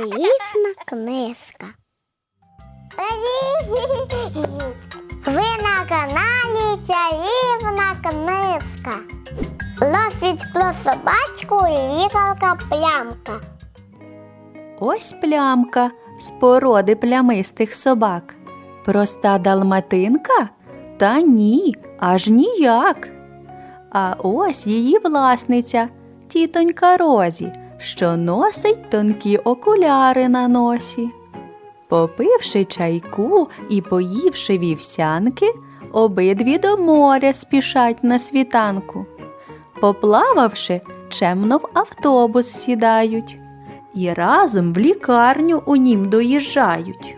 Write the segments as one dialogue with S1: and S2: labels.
S1: Чарівна книжка. Ви на каналі Чарівна книжка. Ловіть про собачку лікарка плямка.
S2: Ось плямка з породи плямистих собак. Проста далматинка? Та ні, аж ніяк. А ось її власниця, тітонька Розі, що носить тонкі окуляри на носі. Попивши чайку і поївши вівсянки, обидві до моря спішать на світанку. Поплававши, чемно в автобус сідають і разом в лікарню у нім доїжджають.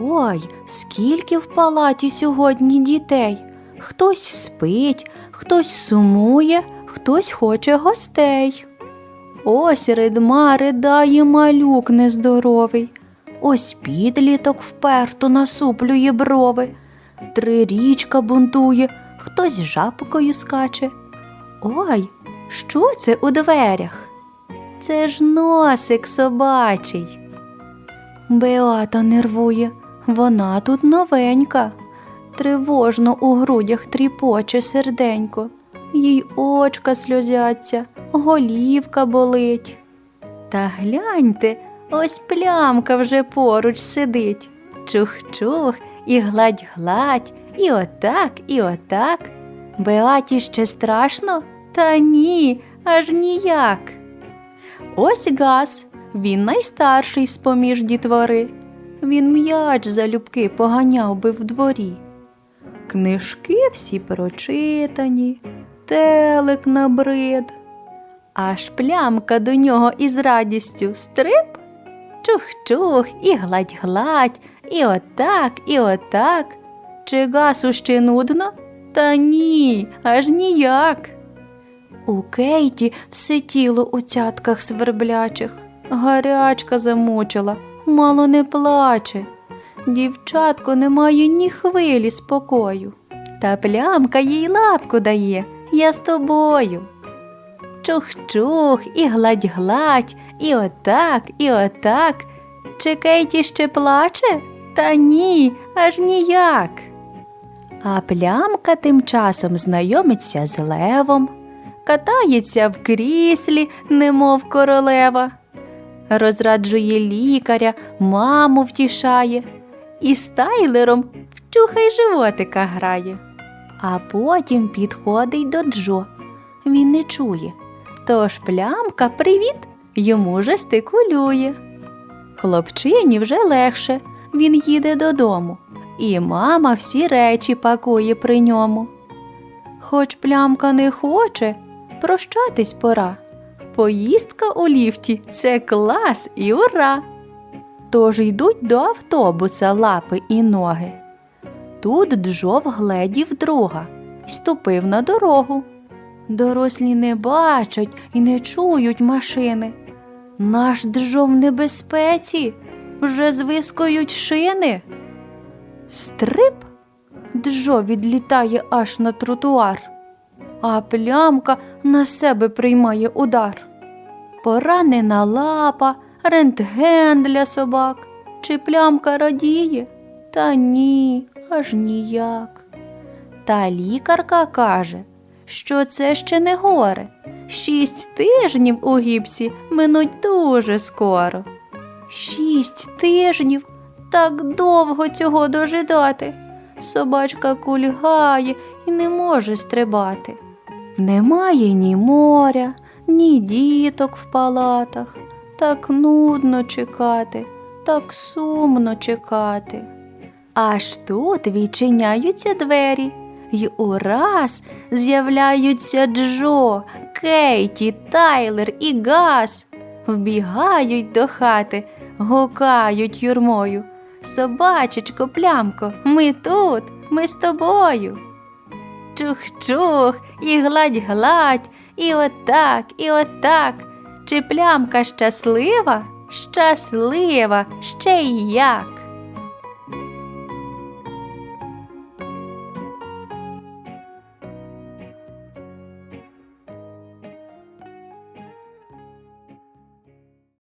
S2: Ой, скільки в палаті сьогодні дітей. Хтось спить, хтось сумує, хтось хоче гостей. Ось ридма ридає малюк нездоровий. Ось підліток вперто насуплює брови. Трирічка бунтує, хтось жабкою скаче. Ой, що це у дверях? Це ж носик собачий. Беата нервує, вона тут новенька. Тривожно у грудях тріпоче серденько, їй очка сльозяться, голівка болить. Та гляньте, ось плямка вже поруч сидить. Чух-чух і гладь-гладь, і отак, і отак. Беаті ще страшно? Та ні, аж ніяк. Ось Газ, він найстарший з поміж дітвори. Він м'яч залюбки поганяв би в дворі. Книжки всі прочитані, телек набрид. Аж плямка до нього із радістю стрип, чух-чух і гладь-гладь, і отак, і отак. Чи гасу ще нудно? Та ні, аж ніяк. У Кейті все тіло у цятках сверблячих, гарячка замучила, мало не плаче. Дівчатко не має ні хвилі спокою. Та плямка їй лапку дає, я з тобою. Чух-чух і гладь-гладь, і отак, і отак. Чи Кейті ще плаче? Та ні, аж ніяк. А плямка тим часом знайомиться з левом, катається в кріслі, немов королева, розраджує лікаря, маму втішає і з тайлером вчухай животика грає. А потім підходить до Джо. Він не чує. Тож плямка привіт йому жестикулює. Хлопчині вже легше, він їде додому, і мама всі речі пакує при ньому. Хоч плямка не хоче, прощатись пора. Поїздка у ліфті це клас і ура. Тож йдуть до автобуса лапи і ноги. Тут Джо вгледів друга ступив на дорогу. Дорослі не бачать і не чують машини. Наш Джо в небезпеці, вже звискують шини. Стрип Джо відлітає аж на тротуар, а плямка на себе приймає удар. Поранена лапа, рентген для собак. Чи плямка радіє? Та ні, аж ніяк. Та лікарка каже, що це ще не горе. Шість тижнів у гіпсі минуть дуже скоро. Шість тижнів так довго цього дожидати. Собачка кульгає і не може стрибати. Немає ні моря, ні діток в палатах. Так нудно чекати, так сумно чекати. Аж тут відчиняються двері, й ураз з'являються Джо, Кейті, Тайлер і Газ. Вбігають до хати, гукають юрмою. Собачечко, плямко, ми тут, ми з тобою. Чух-чух, і гладь-гладь, і отак, і отак. Чи плямка щаслива? Щаслива, ще й як.